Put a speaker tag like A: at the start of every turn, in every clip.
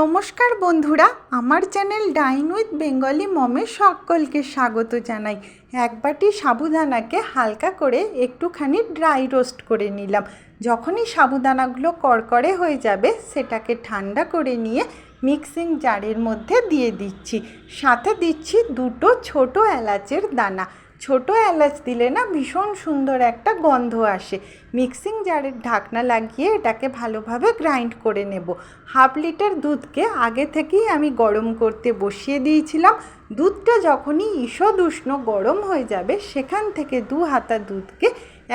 A: নমস্কার বন্ধুরা, আমার চ্যানেল ডাইন উইথ বেঙ্গলি মমে সকলকে স্বাগত জানাই। এক বাটি সাবুদানাকে হালকা করে একটুখানি ড্রাই রোস্ট করে নিলাম। যখনই সাবুদানাগুলো কড়কড়ে হয়ে যাবে, সেটাকে ঠান্ডা করে নিয়ে মিক্সিং জারের মধ্যে দিয়ে দিচ্ছি। সাথে দিচ্ছি দুটো ছোট এলাচের দানা। ছোট এলাচ দিলে না ভীষণ সুন্দর একটা গন্ধ আসে। মিক্সিং জারের ঢাকনা লাগিয়ে এটাকে ভালোভাবে গ্রাইন্ড করে নেব। হাফ লিটার দুধকে আগে থেকেই আমি গরম করতে বসিয়ে দিয়েছিলাম। দুধটা যখনই ঈষদ উষ্ণ গরম হয়ে যাবে, সেখান থেকে দু হাতা দুধকে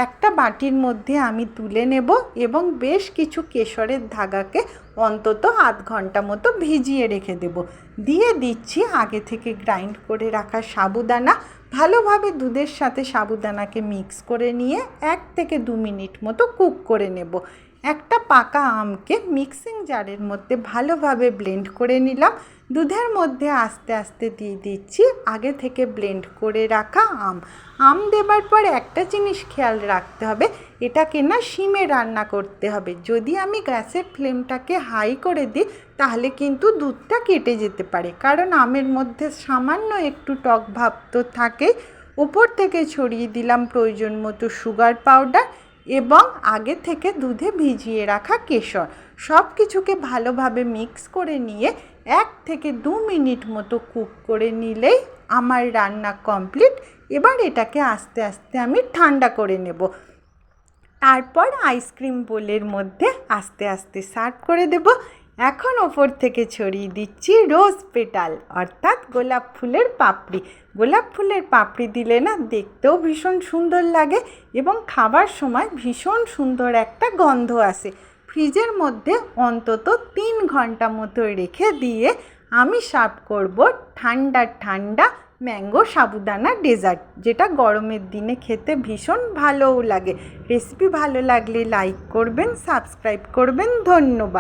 A: একটা বাটির মধ্যে আমি তুলে নেব এবং বেশ কিছু কেশরের ধাগাকে অন্তত আধ ঘণ্টা মতো ভিজিয়ে রেখে দেব। দিয়ে দিচ্ছি আগে থেকে গ্রাইন্ড করে রাখা সাবুদানা। ভালোভাবে দুধের সাথে সাবুদানাকে মিক্স করে নিয়ে এক থেকে দু মিনিট মতো কুক করে নেব। একটা পাকা আমকে মিক্সিং জারের মধ্যে ভালোভাবে ব্লেন্ড করে নিলাম। দুধের মধ্যে আস্তে আস্তে দিয়ে দিচ্ছি আগে থেকে ব্লেন্ড করে রাখা আম। আম দেবার পর একটা জিনিস খেয়াল রাখতে হবে, এটাকে না শিমে রান্না করতে হবে। যদি আমি গ্যাসের ফ্লেমটাকে হাই করে দিই, তাহলে কিন্তু দুধটা কেটে যেতে পারে। কারণ আমের মধ্যে সামান্য একটু টক ভাব তো থাকে উপর থেকে ছড়িয়ে দিলাম প্রয়োজন মতো সুগার পাউডার এবং আগে থেকে দুধে ভিজিয়ে রাখা কেশর। সব কিছুকে ভালোভাবে মিক্স করে নিয়ে এক থেকে দু মিনিট মতো কুক করে নিলেই আমার রান্না কমপ্লিট এবার এটাকে আস্তে আস্তে আমি ঠান্ডা করে নেব। তারপর আইসক্রিম বোলের মধ্যে আস্তে আস্তে সার্ভ করে দেব। এখন ওপর থেকে ছড়িয়ে দিচ্ছি রোজ পেটাল, অর্থাৎ গোলাপ ফুলের পাপড়ি। গোলাপ ফুলের পাপড়ি দিলে না দেখতেও ভীষণ সুন্দর লাগে এবং খাবার সময় ভীষণ সুন্দর একটা গন্ধ আসে। ফ্রিজের মধ্যে অন্তত তিন ঘণ্টা মতো রেখে দিয়ে আমি সার্ভ করব ঠান্ডা ঠান্ডা ম্যাঙ্গো সাবুদানা ডেজার্ট, যেটা গরমের দিনে খেতে ভীষণ ভালোও লাগে। রেসিপি ভালো লাগলে লাইক করবেন, সাবস্ক্রাইব করবেন, ধন্যবাদ।